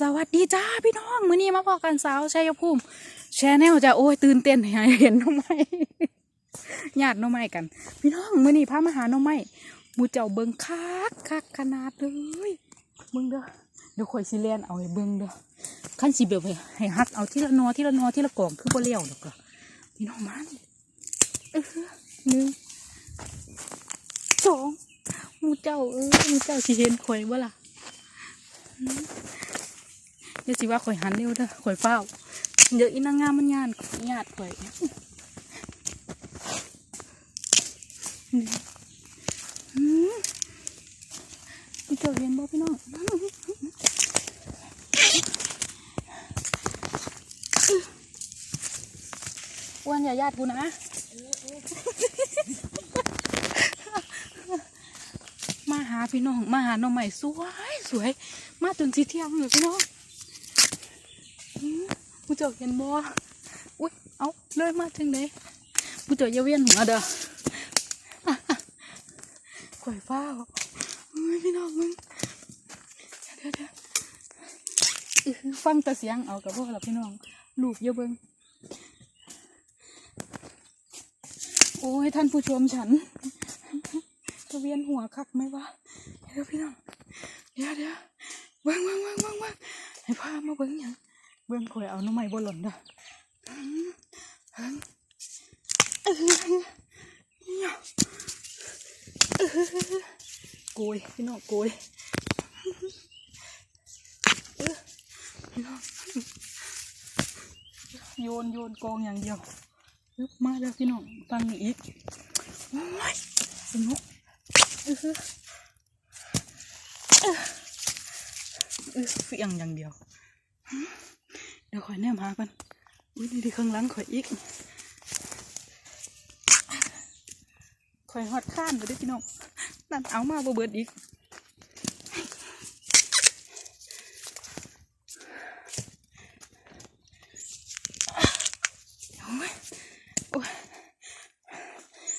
สวัสดีจ้าพี่น้องมื้อนี้มาพอกันสาวชัยภูมิแชนแนลจะโอ้ยตื่นเต้นให้เห็นน้องไม้ญาติน้องไม้กัน พี่น้องมื้อนี้พามาหาน้องไม้มูเจ้าเบิ่งคักคักขนาดเลยเบิ่งเด้อเดี๋ยวข่อยสิเลียนเอาให้เบิ่งเด้อขั้นสิแบบให้ให้ฮักเอาที่ละนอที่ละนอที่ละกล่องคือบ่เลี้ยวดอกก็พี่น้องมันเออหนึ่งสองมูเจ้าเออมูเจ้าสิเห็นข่อยบ่ล่ะ เยสิว่าข่อยหันเร็วเด้อข่อยเฝ้าเดี๋ยวอีนางงามมันยานญาติข่อยอืมพี่เจ้าเรียนบ่พี่น้องอ้วนอย่าญาติกูนะมาหาพี่น้อง มาหาน้องใหม่สวยสวย มาจนสีเที่ยงเลยพี่น้อง ผู้เจ้าเห็นบ่อุ้ยเอาเลยมาถึงไหนผู้เจ้าอย่าเวียนหัวเด้อข่อยฟ้าเฮ้ยพี่น้องมึงเดี๋ยวเดี๋ยวอื้อฟังแต่เสียงเอากับพวกเราพี่น้องลูกเยอะเบิงโอ้ยท่านผู้ชมฉันจะเวียนหัวคักไหมวะเดี๋ยวพี่น้องเดี๋ยวเดี๋ยวเบิ้งเบิ้งเบิ้งเบิ้งเบิ้งให้พามาเบิ้งหยัง เบิ้งข่อยเอาน้ำไม้บนหล่นเด้อเบิ้งเบิ้งเออเนี่ยโกยพี่น้องโกยโยนโยนกองอย่างเดียวยึบมาแล้วพี่น้องฟังนี่อีกสนุกเออเออเฟียงอย่างเดียว เดี๋ยวข่อยแนมหากันอุ้ยนี่ที่ข้างหลังข่อยอีกข่อยฮอดข้านไปด้วยพี่น้องนั่นเอามาบ่เบิดอีก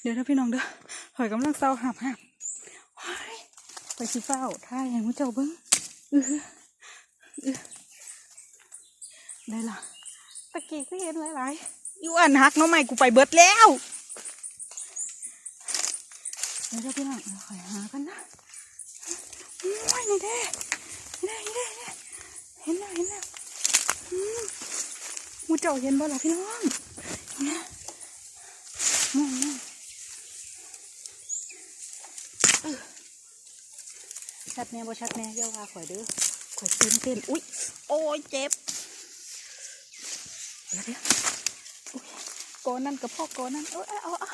เดี๋ยวนะพี่น้องเด้อข่อยกำลังเศร้าหับหับไปสิเฝ้าท่ายให้มุเจ้าเบิ้งเออเออ ได้ละตะกี้ก็เห็นหลายๆอยู่อันหักน้องใหม่กูไปเบิดแล้วเดี๋ยวพี่น้องคอยหากันนะโอ้ยนี่เด้นี่เด้นี่เด้เห็นแล้วเห็นแล้วมูเจ้าเห็นบ่ล่ะพี่น้องเนี่ยมองมองชัดแน่บ่ชัดแน่อย่าว่าข่อยเด้อข่อยตื่นเต้นอุ้ยโอ้ยเจ็บ ดี๋ยวเดี๋ยวโกนั่นกับพ่อโกนั่นเออเอาเอาอา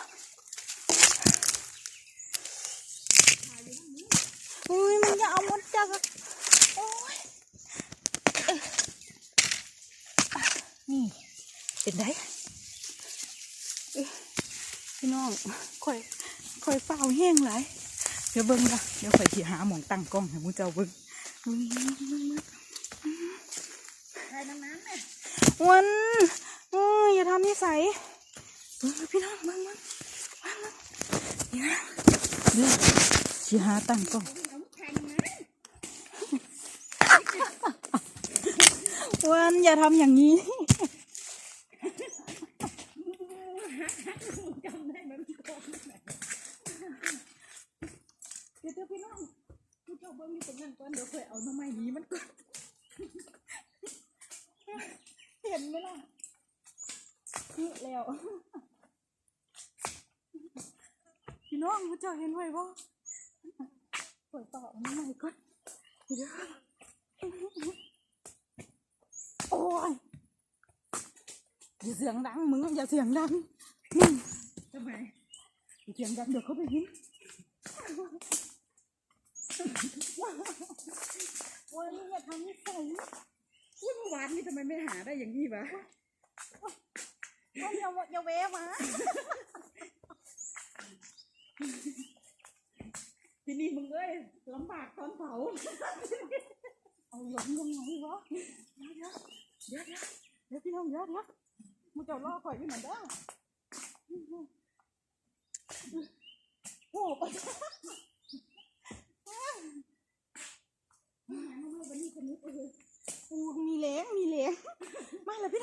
อุ้ยมันจะเอามดจักโอ้ยเออะนี่เป็นไดเอ้ยพี่น้องข่อยข่อยเฝ้าแห้งหลายเดี๋ยวเบิ้งนะเดี๋ยวข่อยสิหาหมองตั้งกล้องให้มูเจ้าเบิ้งเบิ้งเบิ้งเบิ้งเบิ้ง ใครทั้งนั้นเนี่ยวันเอ้ยอย่าทำนิสัยเบิ้งพี่น้องเบิ้งเบิ้งเบิ้งเบิ้งเดี๋ยวนะเดี๋ยวสิหาตั้งกล้องเอาแข่งนะวันอย่าทำอย่างนี้จำได้ไหมพี่โก้ไหนเดี๋ยวเดี๋ยวพี่น้องพี่เจ้าเบิ้งนี่ตรงนั้นก่อนเดี๋ยวเคยเอาน้ำไม้หนีมันก่อนเห็น ไหมล่ะนี่แล้วพี่น้องมูเจ้าเห็นไว้บ่ปล่อยต่อมันใหม่ก่อนเดี๋ยวโอ้ยอย่าเสียงดังมึงอย่าเสียงดังมึงทำไมเสียงดังเดี๋ยวเขาไปยินวันนี้อย่าทำนิสัย พูดเมื่อวานนี้ทำไมไม่หาได้อย่างนี้วะอย่าอย่าเวมาทีนี้มึงเอ้ยลำบากตอนเผาเอาหลงยังไงวะเดี๋ยวเดี๋ยวเดี๋ยวเดี๋ยวเดี๋ยวพี่น้องเดี๋ยวเดี๋ยวมึงจะรอคอยอยู่เหมือนเดิมโอ้ปะ วันนี้คนนี้ไปเลย เป็น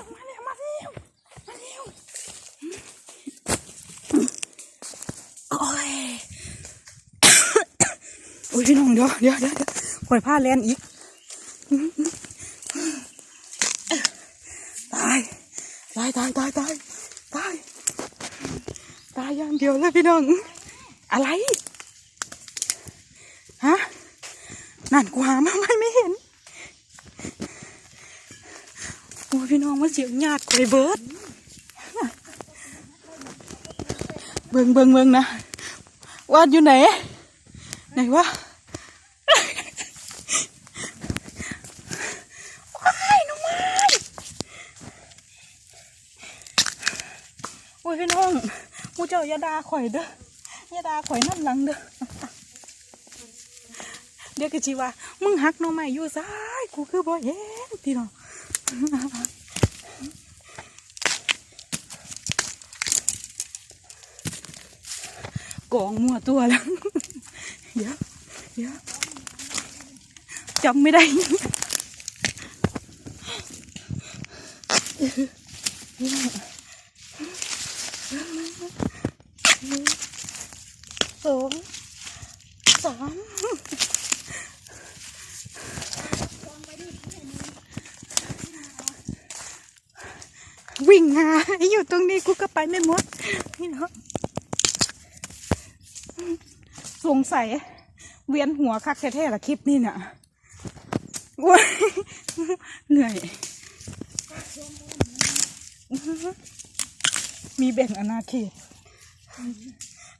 อุ้ยพี่น้องเดี๋ยวเดี๋ยวเดี๋ยวเดี๋ยวข่อยผ้าแลนอีกตายตายตายตายตายตายตายอย่างเดียวเลยพี่น้อง อะไรฮะนั่นกูหามาไม่ไม่เห็นโอ้ยพี่น้องมันเสียงญาติคอยเบิร์ดเบิงเบิงเบิงนะวาดอยู่ไหนไหนวะว้ายน้องไม้โอ้ยพี่น้องมู เจ้าอย่าดาข่อยเด้ออย่าดาข่อยน้ำหลังเด้อเดี๋ยวก็ชีว่ามึงหักน้องใหม่อยู่ซ้ายกูคือบ่เห็นพี่น้องกองมั่วตัวแล้วเดี๋ยวเดี๋ยวจำไม่ได้สองสาม วิ่งหาอยู่ตรงนี้กูก็ไปไม่หมดนี่เนาะสงสัยเวียนหัวคักแท้ๆละคลิปนี่เนี่ยโอ้ยเหนื่อย มีแบ่งอาณาเขต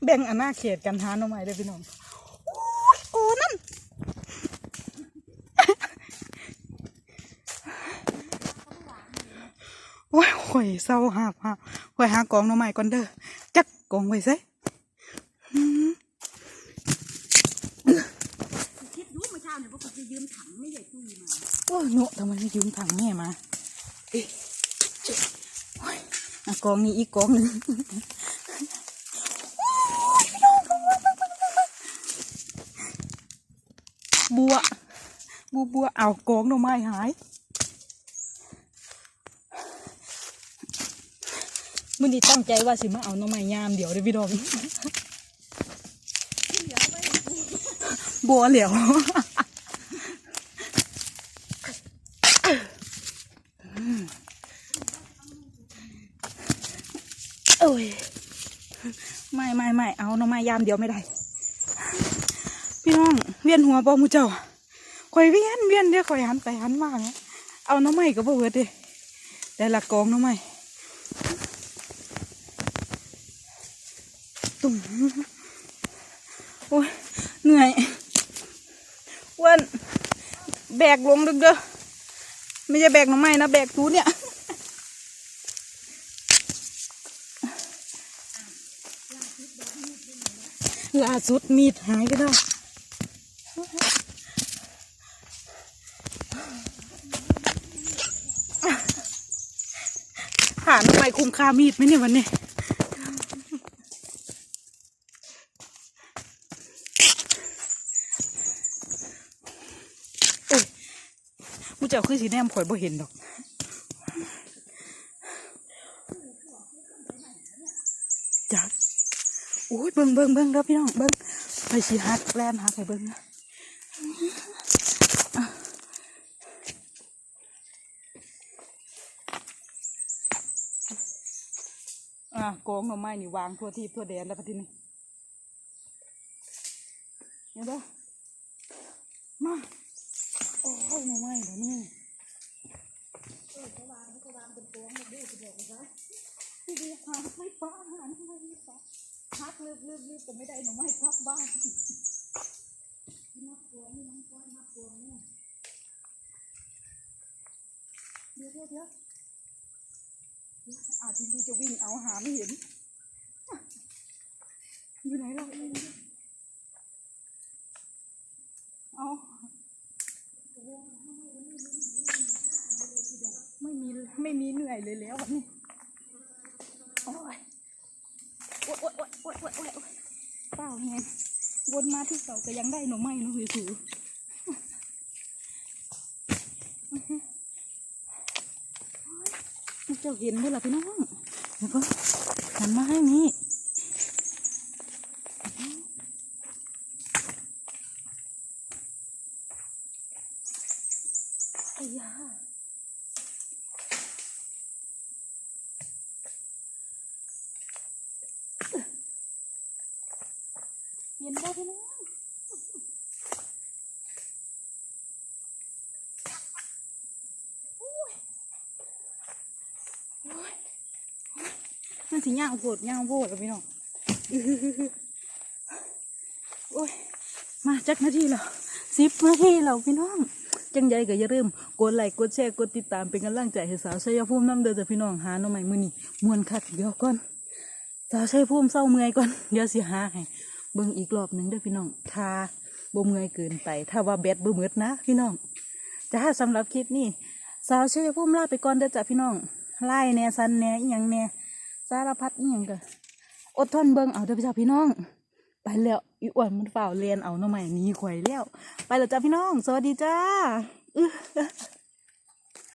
แบ่งอาณาเขตกันหาหน่อไม้เด้พี่น้อง โอ้ยโอ้นั่น โอ้ยข่อยเศร้าหาบหาข่อยหากองหน่อไม้ก่อนเด้อจักกองไว้ใส่คิดรู้เมื่อเช้าเนี่ยว่ากูจะยืมถังไม่ใหญ่ตู้มาโอ้ยโนทำไมไม่ยืมถังแม่มาเอ๊ะเจ๊โอ้ยอะกองนี้อีกกองหนึ่งบัวบัวบัวเอากองหน่อไม้หาย มันดีตั้งใจว่าสิมาเอาหน่อไม้ยามเดี๋ยวเด้อพี่ดองบัวเหลียวโอ้ยไม่ไม่ไม่เอาหน่อไม้ยามเดียวไม่ได้ พี่น้องเวียนหัวบ่หมูเจ้าข่อยเวียนเวียนเดี๋ยวข่อยหันไปหันมาเนี่ยเอาหน่อไม้ก็บ่เวิร์ดเดิแต่ละกองหน่อไม้ ตุ่มโอ้ยเหนื่อยอ้วนแบกลงดึกเด้อไม่ใช่แบกหน่อไม้นะแบกตูเนี่ยล่าสุดมีดหายก็ได้ผ่านไปคุ้มค่ามีดไหมเนี่ยวันนี้ เอ้ยมูเจ้าคือสีแนมข่อยบ่เห็นดอกจักโอ้ยเบิ่งเบิ่งเบิ่งเด้อพี่น้องเบิ่งไปสิฮักแลนฮักให้เบิ่งนะอะกองหน่อไม้นี่วางทั่วทีทั่วแดนแล้วปะทีนี้เห็นปะมา โอ้ยหน่อไม้เดี๋ยวนี้ที่ดีหาไม่ป้าหาไม่ป้าพักลืบลืบลืบแต่ไม่ได้หนูไม่พักบ้านนักกลัวนี่นักกลัวนักกลัวเนี่ยเดี๋ยวเดี๋ยวเดี๋ยวอาทีนี้จะวิ่งเอาหาไม่เห็น อยู่ไหนเราเอา ไม่มีไม่มีเหนื่อยเลยแล้ววันนี้โอ้ยโอ๊ยโอ๊ยโอ๊ยโอ๊ยโอ๊ยโอ๊ยโอ๊ยเปล่าไงวนมาที่เก่าก็ยังได้หน่อไม้เนาะคือถือเจ้าเห็นด้วยล่ะพี่น้องเดี๋ยวก็หันมาให้นี่ อ้ยาเย็นบ่พี่น้องมันสิย่างโพดย่างโพดอะพี่น้องโอ้ย มาจักนาทีแล้วสิบนาทีแล้วพี่น้อง จังใหญ่ก็อย่าลืมกดไลค์กดแชร์กดติดตามเป็นกำลังใจให้สาวชัยภูมิน้ำเด้อจ้ะพี่น้องหาหน่อใหม่มือนี้มวนคักเดี๋ยวก่อนสาวชัยภูมิเศร้าเมื่อยก่อนเดี๋ยวสิหาให้เบิ่งอีกรอบหนึ่งเด้อพี่น้องถ้าบ่เมื่อยเกินไป ถ้าว่าแบตบ่หมดนะพี่น้องจ้าสำหรับคลิปนี้สาวชัยภูมิลาไปก่อนเด้อจ้ะพี่น้องไล่แหน่สันแหน่อีหยังแหน่สารพัดอีหยังก็อดทนเบิ่งเอาเด้อจ้ะพี่น้อง ไปแล้วอีอ้วนมันฝ่าวเรียนเอาหน่อใหม่นี้ข่อยแล้ว ไปแล้วจ้าพี่น้อง สวัสดีจ้า